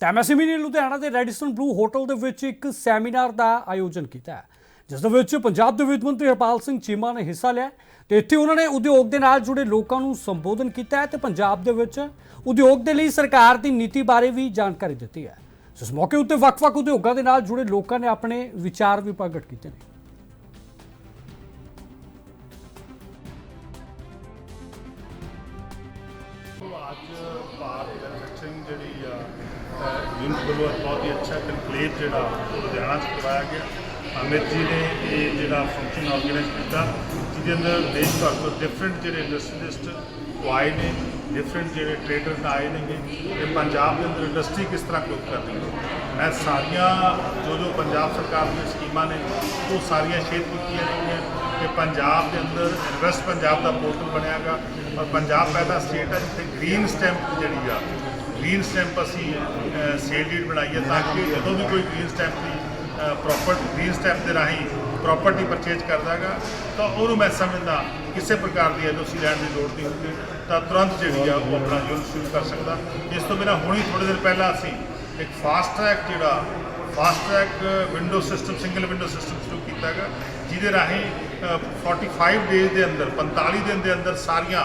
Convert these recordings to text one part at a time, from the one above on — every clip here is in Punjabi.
ਤਾਂ ਐਮਐਸਐਮਈ ਨੇ ਲੁਧਿਆਣਾ ਦੇ ਰੈਡੀਸਨ ਬਲੂ ਹੋਟਲ ਦੇ ਵਿੱਚ ਇੱਕ ਸੈਮੀਨਾਰ ਦਾ ਆਯੋਜਨ ਕੀਤਾ ਜਿਸ ਦੇ ਵਿੱਚ ਪੰਜਾਬ ਦੇ ਵਿੱਤ ਮੰਤਰੀ ਹਰਪਾਲ ਸਿੰਘ ਚੀਮਾ ਨੇ ਹਿੱਸਾ ਲਿਆ ਤੇ ਇੱਥੇ ਉਹਨਾਂ ਨੇ ਉਦਯੋਗ ਦੇ ਨਾਲ ਜੁੜੇ ਲੋਕਾਂ ਨੂੰ ਸੰਬੋਧਨ ਕੀਤਾ ਹੈ ਤੇ ਪੰਜਾਬ ਦੇ ਵਿੱਚ ਉਦਯੋਗ ਦੇ ਲਈ ਸਰਕਾਰ ਦੀ ਨੀਤੀ ਬਾਰੇ ਵੀ ਜਾਣਕਾਰੀ ਦਿੱਤੀ ਹੈ। ਇਸ ਮੌਕੇ ਉੱਤੇ ਵੱਖ-ਵੱਖ ਉਦਯੋਗਾਂ ਦੇ ਨਾਲ ਜੁੜੇ ਲੋਕਾਂ ਨੇ ਆਪਣੇ ਵਿਚਾਰ ਵੀ ਪ੍ਰਗਟ ਕੀਤੇ ਨੇ। ਅੱਜ ਭਾਰਤ ਮੈਨੂਫੈਕਚਰਿੰਗ ਜਿਹੜੀ ਆ ਯੂਨਿਟ ਵੱਲੋਂ ਬਹੁਤ ਹੀ ਅੱਛਾ ਕਨਕਲੇਵ ਜਿਹੜਾ ਉਹ ਲੁਧਿਆਣਾ ਚ ਕਰਵਾਇਆ ਗਿਆ। ਅਮਿਤ ਜੀ ਨੇ ਇਹ ਜਿਹੜਾ ਫੰਕਸ਼ਨ ਆਰਗੇਨਾਈਜ਼ ਕੀਤਾ, ਜਿਹਦੇ ਅੰਦਰ ਦੇਸ਼ ਭਰ ਤੋਂ ਡਿਫਰੈਂਟ ਜਿਹੜੇ ਇੰਡਸਟਰੀਲਿਸਟ ਉਹ ਆਏ ਨੇ ਡਿਫਰੈਂਟ ਜਿਹੜੇ ਟ੍ਰੇਡਰ ਆਏ ਨੇਗੇ, ਤੇ ਪੰਜਾਬ ਦੇ ਅੰਦਰ ਇੰਡਸਟਰੀ ਕਿਸ ਤਰ੍ਹਾਂ ਗਰੋਥ ਕਰਦੀ ਹੈ? ਮੈਂ ਸਾਰੀਆਂ, ਜੋ ਜੋ ਪੰਜਾਬ ਸਰਕਾਰ ਦੀਆਂ ਸਕੀਮਾਂ ਨੇ, ਉਹ ਸਾਰੀਆਂ ਸ਼ੇਅਰ ਕੀਤੀਆਂ ਗਈਆਂ। ਕਿ ਪੰਜਾਬ ਦੇ ਅੰਦਰ ਇਨਵੈਸਟ ਪੰਜਾਬ ਦਾ ਪੋਰਟਲ ਬਣਿਆਗਾ ਔਰ ਪੰਜਾਬ ਪਹਿਲਾ ਸਟੇਟ ਹੈ ਜਿੱਥੇ ਗ੍ਰੀਨ ਸਟੈਂਪ ਜਿਹੜੀ ਆ ਗ੍ਰੀਨ ਸਟੈਂਪ ਅਸੀਂ ਸੇਲ ਡੀਡ ਬਣਾਈ ਹੈ, ਤਾਂ ਕਿ ਜਦੋਂ ਵੀ ਕੋਈ ਗ੍ਰੀਨ ਸਟੈਂਪ ਦੀ ਪ੍ਰੋਪਰ ਗ੍ਰੀਨ ਸਟੈਂਪ ਦੇ ਰਾਹੀਂ ਪ੍ਰਾਪਰਟੀ ਪਰਚੇਜ ਕਰਦਾਗਾ ਤਾਂ ਉਹਨੂੰ ਮੈਂ ਸਮਝਦਾ ਕਿਸੇ ਪ੍ਰਕਾਰ ਦੀ ਐਨਓਸੀ ਲੈਣ ਦੀ ਲੋੜ ਨਹੀਂ ਹੁੰਦੀ ਤਾਂ ਤੁਰੰਤ ਜਿਹੜੀ ਆ ਉਹ ਆਪਣਾ ਯੂਜ਼ ਸ਼ੁਰੂ ਕਰ ਸਕਦਾ। ਇਸ ਤੋਂ ਬਿਨਾਂ ਹੁਣੀ ਥੋੜੇ ਦਿਨ ਪਹਿਲਾਂ ਅਸੀਂ ਇੱਕ ਫਾਸਟ ਟਰੈਕ ਜਿਹੜਾ fast track window system single window system ਸ਼ੁਰੂ ਕੀਤਾ ਹੈਗਾ ਜਿਹਦੇ ਰਾਹੀਂ ਅ, 45 ਡੇਜ਼ ਦੇ ਅੰਦਰ 45 ਦਿਨ ਦੇ ਅੰਦਰ ਸਾਰੀਆਂ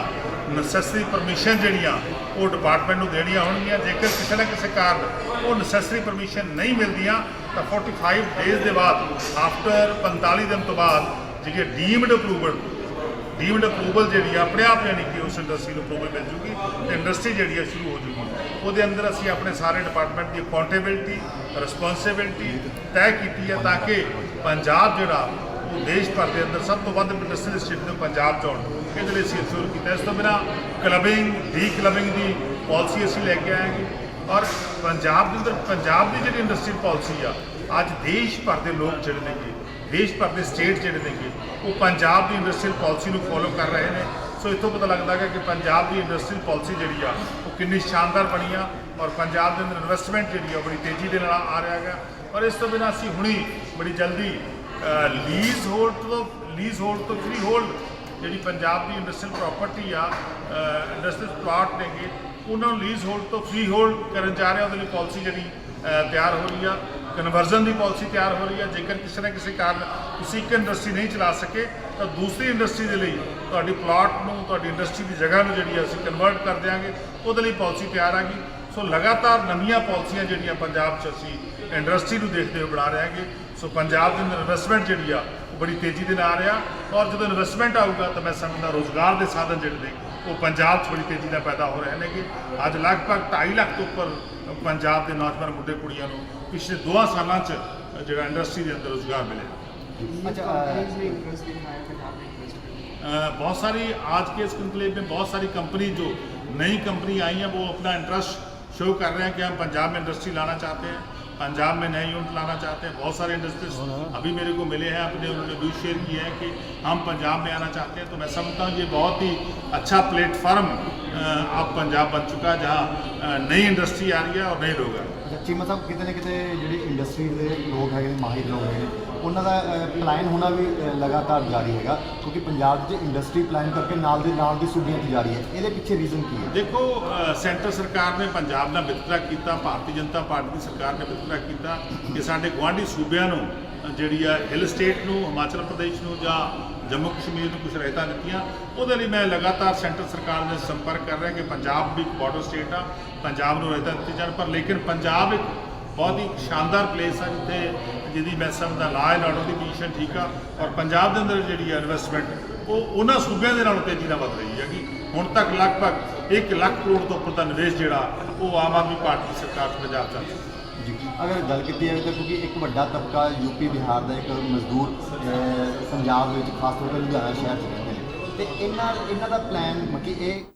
ਨੈਸੈਸਰੀ ਪਰਮਿਸ਼ਨ ਜਿਹੜੀਆਂ ਉਹ ਡਿਪਾਰਟਮੈਂਟ ਨੂੰ ਦੇਣੀਆਂ ਹੋਣਗੀਆਂ। ਜੇਕਰ ਕਿਸੇ ਨਾ ਕਿਸੇ ਕਾਰਨ ਉਹ ਨੈਸੈਸਰੀ ਪਰਮਿਸ਼ਨ ਨਹੀਂ ਮਿਲਦੀਆਂ, ਤਾਂ 45 ਡੇਜ਼ ਦੇ ਬਾਅਦ ਆਫਟਰ 45 ਦਿਨ ਤੋਂ ਬਾਅਦ ਜਿਹੜੀ ਡੀਮਡ ਅਪਰੂਵਲ ਡੀਮਡ ਅਪਰੂਵਲ ਜਿਹੜੀ ਆ, ਆਪਣੇ ਆਪ ਯਾਨੀ ਕਿ ਉਸ ਇੰਡਸਟਰੀ ਨੂੰ ਅਪਰੂਵਲ ਮਿਲ ਜੂਗੀ ਤੇ ਇੰਡਸਟਰੀ ਜਿਹੜੀ ਆ ਸ਼ੁਰੂ ਹੋ ਜੂਗੀ। ਉਹਦੇ ਅੰਦਰ ਅਸੀਂ ਆਪਣੇ ਸਾਰੇ ਡਿਪਾਰਟਮੈਂਟ ਦੀ ਅਕਾਊਂਟੇਬਿਲਟੀ ਰਿਸਪੌਂਸਿਬਿਲਟੀ ਤੈਅ ਕੀਤੀ ਹੈ ਤਾਂ ਕਿ ਪੰਜਾਬ ਜਿਹੜਾ ਦੇਸ਼ ਭਰ ਦੇ ਅੰਦਰ ਸਭ ਤੋਂ ਵੱਧ ਇੰਡਸਟਰੀਅਲ ਸਟੇਟ ਨੂੰ ਪੰਜਾਬ ਚ ਇਹਦੇ ਲਈ ਅਸੀਂ ਸ਼ੁਰੂ ਕੀਤਾ ਇਸ ਤੋਂ ਬਿਨਾਂ ਕਲਬਿੰਗ ਡੀ ਕਲਬਿੰਗ ਦੀ ਪਾਲਿਸੀ ਅਸੀਂ ਲੈ ਕੇ ਆਏਗੇ ਔਰ ਪੰਜਾਬ ਦੇ ਅੰਦਰ, ਪੰਜਾਬ ਦੀ ਜਿਹੜੀ ਇੰਡਸਟਰੀਅਲ ਪਾਲਿਸੀ ਆ, ਅੱਜ ਦੇਸ਼ ਭਰ ਦੇ ਲੋਕ ਜਿਹੜੇ ਨੇਗੇ ਦੇਸ਼ ਭਰ ਦੇ ਸਟੇਟ ਜਿਹੜੇ ਨੇਗੇ ਉਹ ਪੰਜਾਬ ਦੀ ਇੰਡਸਟਰੀਅਲ ਪਾਲਿਸੀ ਨੂੰ ਫੋਲੋ ਕਰ ਰਹੇ ਨੇ। ਸੋ ਇੱਥੋਂ ਪਤਾ ਲੱਗਦਾ ਹੈ ਕਿ ਪੰਜਾਬ ਦੀ ਇੰਡਸਟਰੀਅਲ ਪਾਲਿਸੀ ਜਿਹੜੀ ਆ, ਉਹ ਕਿੰਨੀ ਸ਼ਾਨਦਾਰ ਬਣੀ ਆ ਔਰ ਪੰਜਾਬ ਦੇ ਅੰਦਰ ਇਨਵੈਸਟਮੈਂਟ ਜਿਹੜੀ ਆ, ਉਹ ਬੜੀ ਤੇਜ਼ੀ ਦੇ ਨਾਲ ਆ ਰਿਹਾ ਹੈਗਾ। ਔਰ ਇਸ ਤੋਂ ਬਿਨਾਂ ਅਸੀਂ ਹੁਣੀ ਬੜੀ ਜਲਦੀ ਲੀਜ਼ ਹੋਲਡ ਤੋਂ ਲੀਜ਼ ਹੋਲਡ ਤੋਂ ਫ੍ਰੀ ਹੋਲਡ ਜਿਹੜੀ ਪੰਜਾਬ ਦੀ ਇੰਡਸਟਰੀਅਲ ਪ੍ਰਾਪਰਟੀ ਆ ਇੰਡਸਟਰੀਅਲ ਪਲਾਟ ਨੇਗੇ, ਉਹਨਾਂ ਨੂੰ ਲੀਜ਼ ਹੋਲਡ ਤੋਂ ਫ੍ਰੀ ਹੋਲਡ ਕਰਨ ਜਾ ਰਿਹਾ ਉਹਦੇ ਲਈ ਪਾਲਿਸੀ ਜਿਹੜੀ ਤਿਆਰ ਹੋ ਰਹੀ ਆ। ਕਨਵਰਜ਼ਨ ਦੀ ਪਾਲਿਸੀ ਤਿਆਰ ਹੋ ਰਹੀ ਆ। ਜੇਕਰ ਕਿਸੇ ਨਾ ਕਿਸੇ ਕਾਰਨ ਤੁਸੀਂ ਇੱਕ ਇੰਡਸਟਰੀ ਨਹੀਂ ਚਲਾ ਸਕੇ, ਤਾਂ ਦੂਸਰੀ ਇੰਡਸਟਰੀ ਦੇ ਲਈ ਤੁਹਾਡੀ ਪਲਾਟ ਨੂੰ, ਤੁਹਾਡੀ ਇੰਡਸਟਰੀ ਦੀ ਜਗ੍ਹਾ ਨੂੰ ਜਿਹੜੀ ਆ, ਅਸੀਂ ਕਨਵਰਟ ਕਰ ਦਿਆਂਗੇ। ਉਹਦੇ ਲਈ ਪਾਲਿਸੀ ਤਿਆਰ ਆ ਗਈ। ਸੋ ਲਗਾਤਾਰ ਨਵੀਆਂ ਪਾਲਿਸੀਆਂ ਜਿਹੜੀਆਂ ਪੰਜਾਬ 'ਚ ਅਸੀਂ ਇੰਡਸਟਰੀ ਨੂੰ ਦੇਖਦੇ ਹੋਏ ਬਣਾ ਰਹੇ ਹਾਂਗੇ ਸੋ ਪੰਜਾਬ ਦੇ ਅੰਦਰ ਇਨਵੈਸਟਮੈਂਟ ਜਿਹੜੀ ਆ ਉਹ ਬੜੀ ਤੇਜ਼ੀ ਦੇ ਨਾਲ ਆ ਰਿਹਾ ਔਰ ਜਦੋਂ ਇਨਵੈਸਟਮੈਂਟ ਆਊਗਾ ਤਾਂ ਮੈਂ ਸਮਝਦਾ ਰੋਜ਼ਗਾਰ ਦੇ ਸਾਧਨ ਜਿਹੜੇ ਨੇ ਉਹ ਪੰਜਾਬ 'ਚ ਬੜੀ ਤੇਜ਼ੀ ਨਾਲ ਪੈਦਾ ਹੋ ਰਹੇ ਨੇਗੇ ਅੱਜ ਲਗਭਗ 2.5 ਲੱਖ ਤੋਂ ਉੱਪਰ ਪੰਜਾਬ ਦੇ ਨੌਜਵਾਨ ਮੁੰਡੇ ਕੁੜੀਆਂ ਨੂੰ ਪਿਛਲੇ 2 ਸਾਲਾਂ 'ਚ ਜਿਹੜਾ ਇੰਡਸਟਰੀ ਦੇ ਅੰਦਰ ਰੋਜ਼ਗਾਰ ਮਿਲਿਆ अच्छा कंपनीज में इंटरेस्ट दिखाया पंजाब में इंटरेस्ट अ, बहुत सारी आज के इस कंक्लेव में बहुत सारी कंपनी जो नई कंपनी आई हैं वो अपना इंटरेस्ट शो कर रहे हैं कि हम पंजाब में इंडस्ट्री लाना चाहते हैं, पंजाब में नए यूनिट लाना चाहते हैं, बहुत सारे इंडस्ट्रीज़ अभी मेरे को मिले हैं, अपने उन्होंने व्यूज़ शेयर किया है कि हम पंजाब में आना चाहते हैं। तो मैं समझता हूँ ये बहुत ही अच्छा प्लेटफार्म अब पंजाब बन चुका है, जहाँ अ, नई इंडस्ट्री आ रही है और नए लोग आ रहे हैं ਅੱਛਾ ਚੀਮਾ ਸਾਹਿਬ ਕਿਤੇ ਨਾ ਕਿਤੇ ਜਿਹੜੀ ਇੰਡਸਟਰੀ ਦੇ ਲੋਕ ਹੈਗੇ ਨੇ ਮਾਹਿਰ ਲੋਕ ਹੈਗੇ ਨੇ, ਉਹਨਾਂ ਦਾ ਪਲਾਨ ਹੋਣਾ ਵੀ ਅ, ਲਗਾਤਾਰ ਜਾਰੀ ਹੈਗਾ ਕਿਉਂਕਿ ਪੰਜਾਬ 'ਚ ਇੰਡਸਟਰੀ ਪਲਾਨ ਕਰਕੇ ਨਾਲ ਦੇ ਨਾਲ ਦੀ ਸੂਬਿਆਂ 'ਚ ਜਾਰੀ ਹੈ ਇਹਦੇ ਪਿੱਛੇ ਰੀਜ਼ਨ ਕੀ ਹੈ ਦੇਖੋ ਅ, ਸੈਂਟਰ ਸਰਕਾਰ ਨੇ ਪੰਜਾਬ ਨਾਲ ਵਿਤਕਰਾ ਕੀਤਾ ਭਾਰਤੀ ਜਨਤਾ ਪਾਰਟੀ ਦੀ ਸਰਕਾਰ ਨੇ ਵਿਤਕਰਾ ਕੀਤਾ ਕਿ ਸਾਡੇ ਗੁਆਂਢੀ ਸੂਬਿਆਂ ਨੂੰ ਅ, ਜਿਹੜੀ ਆ ਹਿਲ ਸਟੇਟ ਨੂੰ ਹਿਮਾਚਲ ਪ੍ਰਦੇਸ਼ ਨੂੰ ਜਾਂ ਜੰਮੂ ਕਸ਼ਮੀਰ ਨੂੰ ਕੁਝ ਰਹਿਤਾਂ ਦਿੱਤੀਆਂ। ਉਹਦੇ ਲਈ ਮੈਂ ਲਗਾਤਾਰ ਸੈਂਟਰ ਸਰਕਾਰ ਨਾਲ ਸੰਪਰਕ ਕਰ ਰਿਹਾ ਕਿ ਪੰਜਾਬ ਵੀ ਇੱਕ ਬਾਰਡਰ ਸਟੇਟ ਆ, ਪੰਜਾਬ ਨੂੰ ਰਹਿਤਾਂ ਦਿੱਤੀ ਜਾਣ। ਪਰ ਲੇਕਿਨ ਪੰਜਾਬ ਇੱਕ ਬਹੁਤ ਹੀ ਸ਼ਾਨਦਾਰ ਪਲੇਸ ਆ, ਜਿੱਥੇ ਜਿਹਦੀ ਮੈਂ ਸਮਝਦਾ law and order the position ਠੀਕ ਆ ਔਰ ਪੰਜਾਬ ਦੇ ਅੰਦਰ ਜਿਹੜੀ ਆ ਇਨਵੈਸਟਮੈਂਟ ਉਹ ਉਹਨਾਂ ਸੂਬਿਆਂ ਦੇ ਨਾਲੋਂ ਤੇਜ਼ੀ ਨਾਲ ਵੱਧ ਰਹੀ ਹੈਗੀ। ਹੁਣ ਤੱਕ ਲਗਭਗ 1 ਲੱਖ ਕਰੋੜ ਤੋਂ ਉੱਪਰ ਦਾ ਨਿਵੇਸ਼ ਜਿਹੜਾ, ਉਹ ਆਮ ਆਦਮੀ ਪਾਰਟੀ ਦੀ ਸਰਕਾਰ 'ਚ ਪੰਜਾਬ 'ਚ ਅਗਰ ਗੱਲ ਕੀਤੀ ਜਾਵੇ ਤਾਂ ਕਿਉਂਕਿ ਇੱਕ ਵੱਡਾ ਤਬਕਾ ਯੂਪੀ, ਬਿਹਾਰ ਦਾ ਇੱਕ ਮਜ਼ਦੂਰ ਪੰਜਾਬ ਵਿੱਚ, ਖਾਸ ਤੌਰ ਤੇ ਲੁਧਿਆਣਾ ਸ਼ਹਿਰ 'ਚ ਰਹਿੰਦੇ ਨੇ। ਤੇ ਇਹਨਾਂ ਇਹਨਾਂ ਦਾ ਪਲਾਨ ਮਤਲਬ ਕਿ ਇਹ